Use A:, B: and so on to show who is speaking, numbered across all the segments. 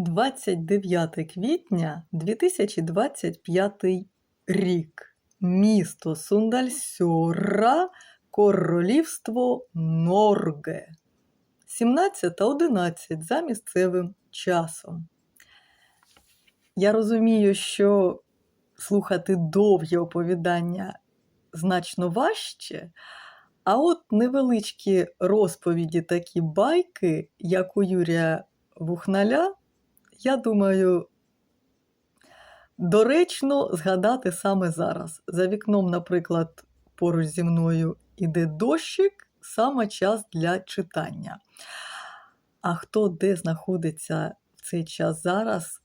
A: 29 квітня 2025 рік. Місто Сундальсьора, Королівство Норге. 17.11 за місцевим часом. Я розумію, що слухати довгі оповідання значно важче, а от невеличкі розповіді, такі байки, як у Юрія Вухналя, я думаю, доречно згадати саме зараз. За вікном, наприклад, поруч зі мною іде дощик, саме час для читання. А хто де знаходиться в цей час зараз,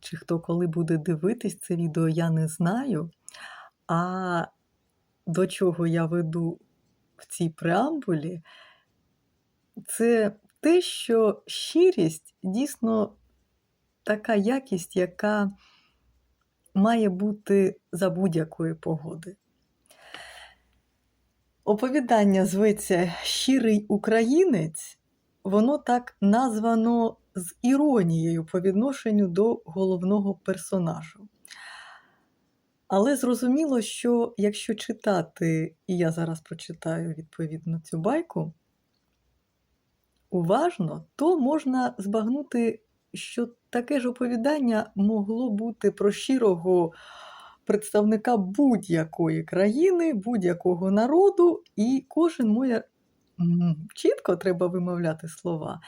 A: чи хто коли буде дивитись це відео, я не знаю. А до чого я веду в цій преамбулі, це те, що щирість дійсно така якість, яка має бути за будь-якої погоди. Оповідання зветься Щирий українець, воно так названо з іронією по відношенню до головного персонажу. Але зрозуміло, що якщо читати, і я зараз прочитаю відповідно цю байку, уважно, то можна збагнути, що таке ж оповідання могло бути про щирого представника будь-якої країни, будь-якого народу, і кожен може чітко треба вимовляти слова,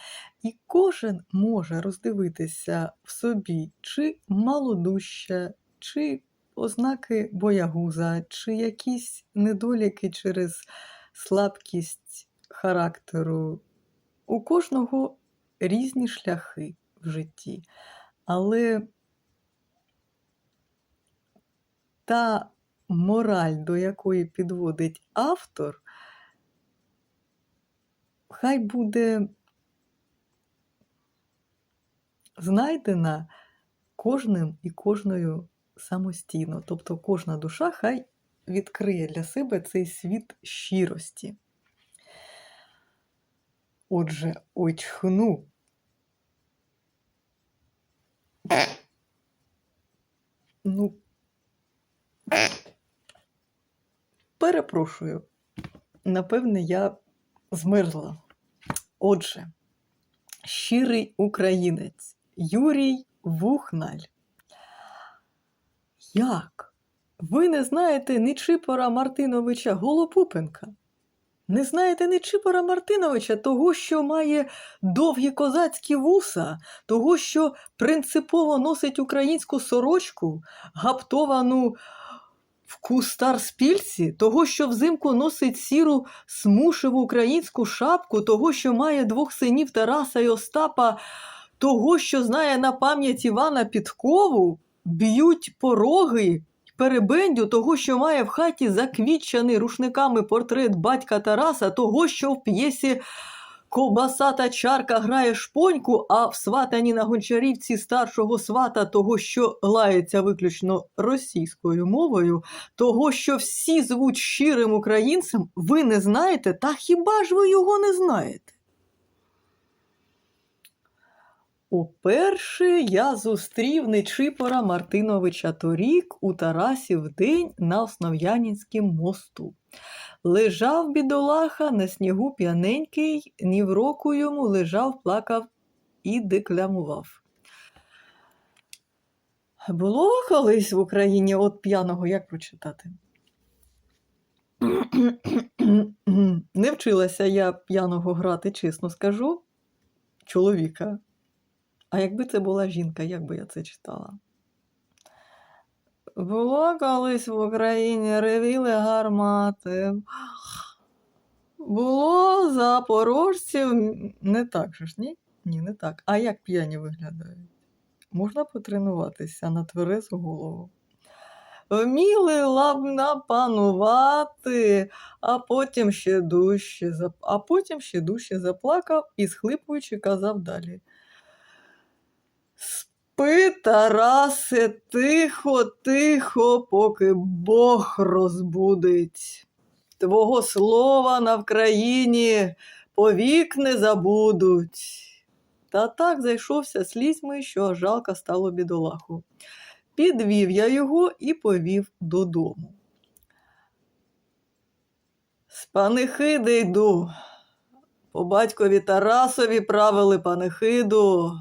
A: і кожен може роздивитися в собі, чи малодуща, чи ознаки боягуза, чи якісь недоліки через слабкість характеру. У кожного різні шляхи в житті. Але та мораль, до якої підводить автор, хай буде знайдена кожним і кожною самостійно. Тобто кожна душа хай відкриє для себе цей світ щирості. Отже, очхну. Ну, перепрошую. Напевне, я змерзла. Отже, щирий українець Юрій Вухналь. Як? Ви не знаєте Нечипора Мартиновича Голопупенка? Не знаєте Нечипора Мартиновича, того, що має довгі козацькі вуса, того, що принципово носить українську сорочку, гаптовану в кустар-спільці, того, що взимку носить сіру смушеву українську шапку, того, що має двох синів Тараса і Остапа, того, що знає на пам'ять Івана Підкову, б'ють пороги перебендю того, що має в хаті заквітчаний рушниками портрет батька Тараса, того, що в п'єсі ковбаса та чарка грає шпоньку, а в сватані на гончарівці старшого свата того, що лається виключно російською мовою, того, що всі звуть щирим українцем, ви не знаєте, та хіба ж ви його не знаєте? Уперше я зустрів Нечипора Мартиновича торік у Тарасів день на Основ'янінськім мосту. Лежав бідолаха на снігу п'яненький, ні в року йому лежав, плакав і деклямував. Було колись в Україні от п'яного як прочитати? Не вчилася я п'яного грати, чесно скажу, чоловіка. А якби це була жінка, як би я це читала? Було колись в Україні ревіли гармати. Було запорожців. Не так же ж, ні? Ні, не так. А як п'яні виглядають? Можна потренуватися на тверезу голову. Вміли ладна панувати, а потім ще дужче, а потім ще дужче заплакав і, схлипуючи, казав далі. Спи, Тарасе, тихо, тихо, поки Бог розбудить. Твого слова на Вкраїні повік не забудуть. та так зайшовся слізьми, що жалко стало бідолаху. Підвів я його і повів додому. З панихиди йду. По батькові Тарасові правили панихиду,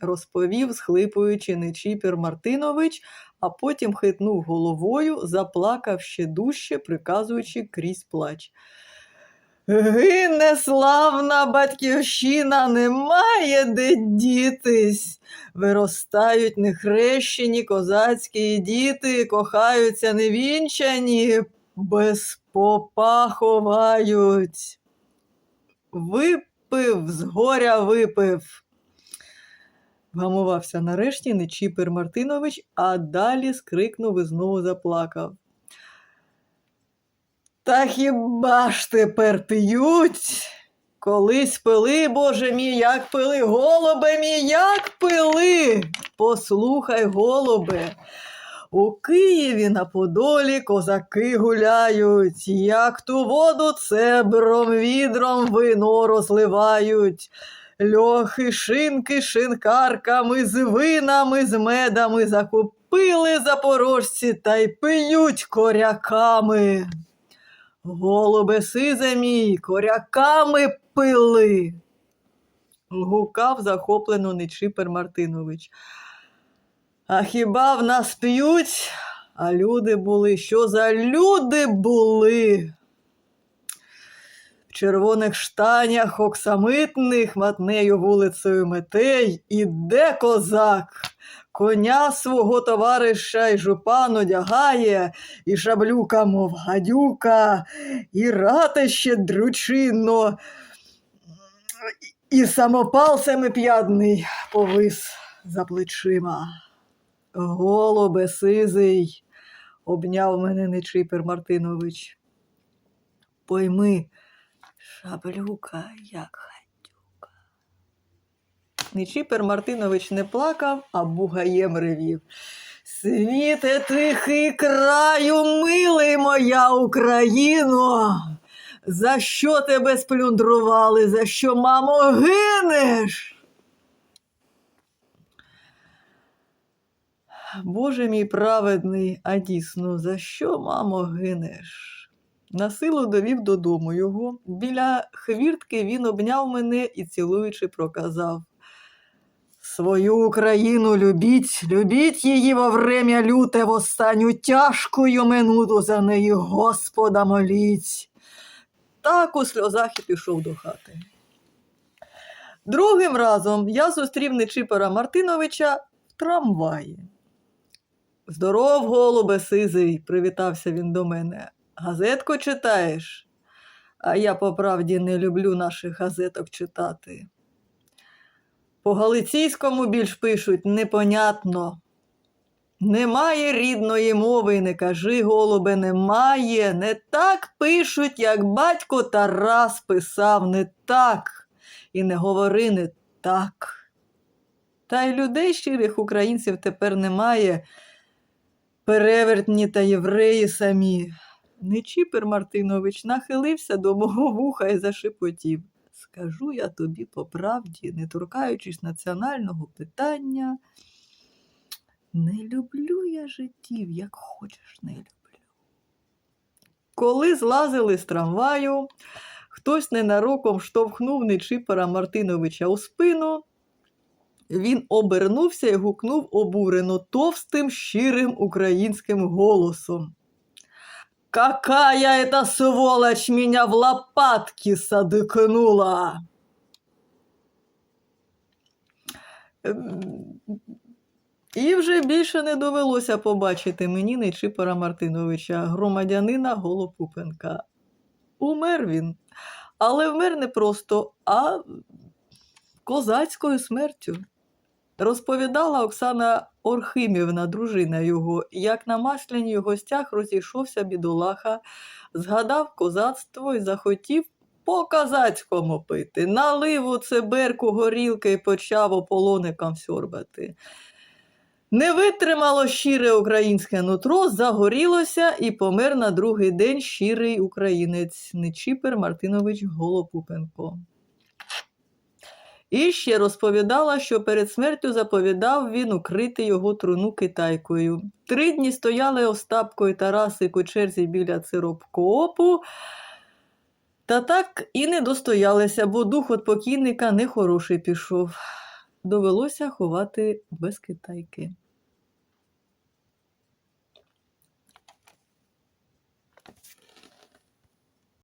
A: розповів, схлипуючи Нечіпір Мартинович, а потім хитнув головою, заплакав ще дужче, приказуючи крізь плач. Гине славна батьківщина, немає де дітись. Виростають нехрещені козацькі діти, кохаються невінчані, без попа ховають. Випив, з горя випив. Вгамувався нарешті Нечіпер Мартинович, а далі скрикнув і знову заплакав. Та хіба ж тепер п'ють? Колись пили, Боже мій, як пили, голубе мій, як пили. Послухай, голубе. У Києві на Подолі козаки гуляють, як ту воду цебром відром вино розливають. Льохи, шинки, шинкарками, з винами, з медами закупили запорожці та й п'ють коряками. Голубе сизе мій, коряками пили. Гукав захоплено Нечипер Мартинович. А хіба в нас п'ють? А люди були, що за люди були? Червоних штанях оксамитних матнею вулицею метей іде козак. Коня свого товариша й жупан одягає, і шаблюка, мов гадюка, і ратище дручинно, і самопал семип'ядний повис за плечима. Голубе сизий, обняв мене Нечипер Мартинович. Пойми, шаблюка, як гадюка. Нечипер Мартинович не плакав, а бугаєм ревів. Світе тихий краю, милий моя Україно, за що тебе сплюндрували, за що, мамо, гинеш? Боже мій праведний, а дійсно, за що, мамо, гинеш? Насилу довів додому його. Біля хвіртки він обняв мене і, цілуючи, проказав. Свою Україну любіть, любіть її во врем'я люте, в останню тяжкою минуту за неї Господа моліть. Так у сльозах і пішов до хати. Другим разом я зустрів Нечипора Мартиновича в трамваї. Здоров, голубе сизий, привітався він до мене. Газетку читаєш? А я по правді не люблю наших газеток читати. По галиційському більш пишуть непонятно. Немає рідної мови, не кажи, голубе, немає. Не так пишуть, як батько Тарас писав, не так. І не говори не так. Та й людей щирих українців тепер немає. Перевертні та євреї самі. Нечіпер Мартинович нахилився до мого вуха і зашепотів. Скажу я тобі по правді, не торкаючись національного питання, не люблю я життів, як хочеш, не люблю. Коли злазили з трамваю, хтось ненароком штовхнув Нечипора Мартиновича у спину. Він обернувся і гукнув обурено товстим, щирим українським голосом. Какая эта сволочь меня в лопатки садыкнула! І вже більше не довелося побачити мені Нечипора Мартиновича, громадянина Голопупенка. Умер він, але вмер не просто, а козацькою смертю. Розповідала Оксана Орхимівна, дружина його, як на масляній гостях розійшовся бідолаха, згадав козацтво і захотів по козацькому пити. Налив у циберку горілки і почав ополоникам сьорбати. Не витримало щире українське нутро, загорілося і помер на другий день щирий українець Нечіпер Мартинович Голопупенко. І ще розповідала, що перед смертю заповідав він укрити його труну китайкою. Три дні стояли Остапко і Тарасик у черзі біля циропкоопу, та так і не достоялися, бо дух от покійника нехороший пішов. Довелося ховати без китайки.